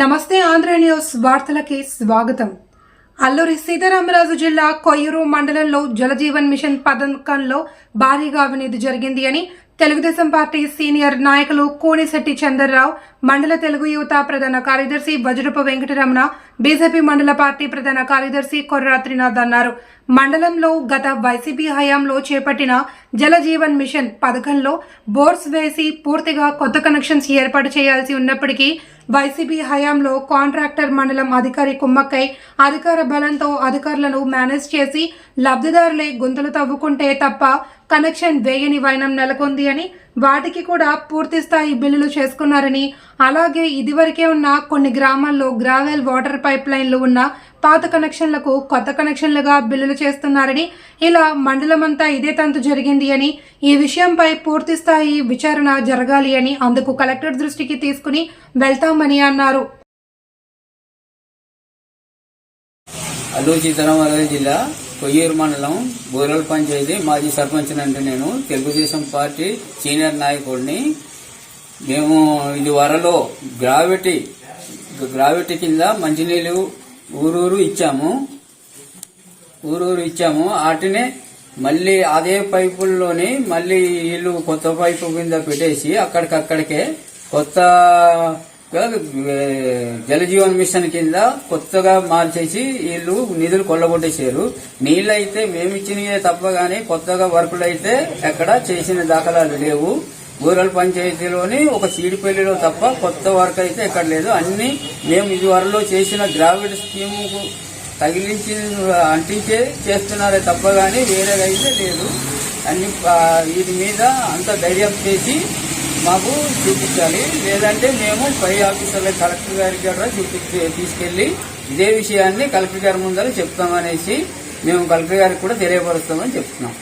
నమస్తే ఆంధ్ర న్యూస్ వార్తలకి స్వాగతం. అల్లూరి సీతారామరాజు జిల్లా కొయ్యూరు మండలంలో జలజీవన్ మిషన్ పథకంలో భారీగా అవినీతి జరిగింది అని తెలుగుదేశం పార్టీ సీనియర్ నాయకులు కోనిశెట్టి చంద్రరావు మండల తెలుగు యువత ప్రధాన కార్యదర్శి వజ్రప వెంకటరమణ బీజేపీ మండల పార్టీ ప్రధాన కార్యదర్శి కొర్రాత్రినాథ్ అన్నారు. మండలంలో గత వైసీపీ హయాంలో చేపట్టిన జలజీవన్ మిషన్ పథకంలో బోర్స్ వేసి పూర్తిగా కొత్త కనెక్షన్స్ ఏర్పాటు చేయాల్సి ఉన్నప్పటికీ వైసీపీ హయాంలో కాంట్రాక్టర్ మండలం అధికారి కుమ్మక్కై అధికార బలంతో అధికారులను మేనేజ్ చేసి లబ్ధిదారులే గుంతలు తవ్వుకుంటే తప్ప కనెక్షన్ వేయని వైనం నెలకొంది అని వాటికి కూడా పూర్తి స్థాయి బిల్లులు చేసుకున్నారని అలాగే ఇదివరకే ఉన్న కొన్ని గ్రామాల్లో గ్రావెల్ వాటర్ పైప్ లైన్లు ఉన్న పాత కనెక్షన్లకు కొత్త కనెక్షన్లుగా బిల్లులు చేస్తున్నారని ఇలా మండలమంతా ఇదే తంతు జరిగింది అని ఈ విషయంపై పూర్తి స్థాయి విచారణ జరగాలి అని అందుకు కలెక్టర్ దృష్టికి తీసుకుని వెళ్తామని అన్నారు. అల్లూరు సీతారామరాజు జిల్లా కొయ్యూరు మండలం బోరల్ పంచాయతీ మాజీ సర్పంచ్ అంటే నేను. తెలుగుదేశం పార్టీ సీనియర్ నాయకుడిని. మేము ఇది వరలో గ్రావిటీ గ్రావిటీ కింద మంచినీళ్ళు ఊరూరు ఇచ్చాము. ఊరూరు ఇచ్చాము. వాటినే మళ్ళీ అదే పైపుల్లోని మళ్ళీ వీళ్ళు కొత్త పైపు కింద పెట్టేసి అక్కడికక్కడికే కొత్త జలజీవన్ మిషన్ కింద కొత్తగా మార్చేసి వీళ్ళు నిధులు కొల్లగొట్టేశారు. నీళ్ళు అయితే మేము ఇచ్చినవే తప్ప గానీ కొత్తగా వర్కులు అయితే ఎక్కడ చేసిన దాఖలాలు లేవు. రూరల్ పంచాయతీలోని ఒక సీడిపల్లిలో తప్ప కొత్త వర్క్ అయితే ఎక్కడ లేదు. అన్ని మేము ఇదివరలో చేసిన గ్రావిడ్ స్కీమ్ తగిలించి అంటించే చేస్తున్నారే తప్ప గానీ వేరేదైతే లేదు. అన్ని వీటి మీద అంత ధైర్యం చేసి మాకు చూపించాలి. లేదంటే మేము పై ఆఫీసర్ల కలెక్టర్ గారికి కూడా చూపి తీసుకెళ్ళి ఇదే విషయాన్ని కలెక్టర్ గారి ముందర చెప్తామనేసి మేము కలెక్టర్ గారికి కూడా తెలియపరుస్తామని చెప్తున్నాం.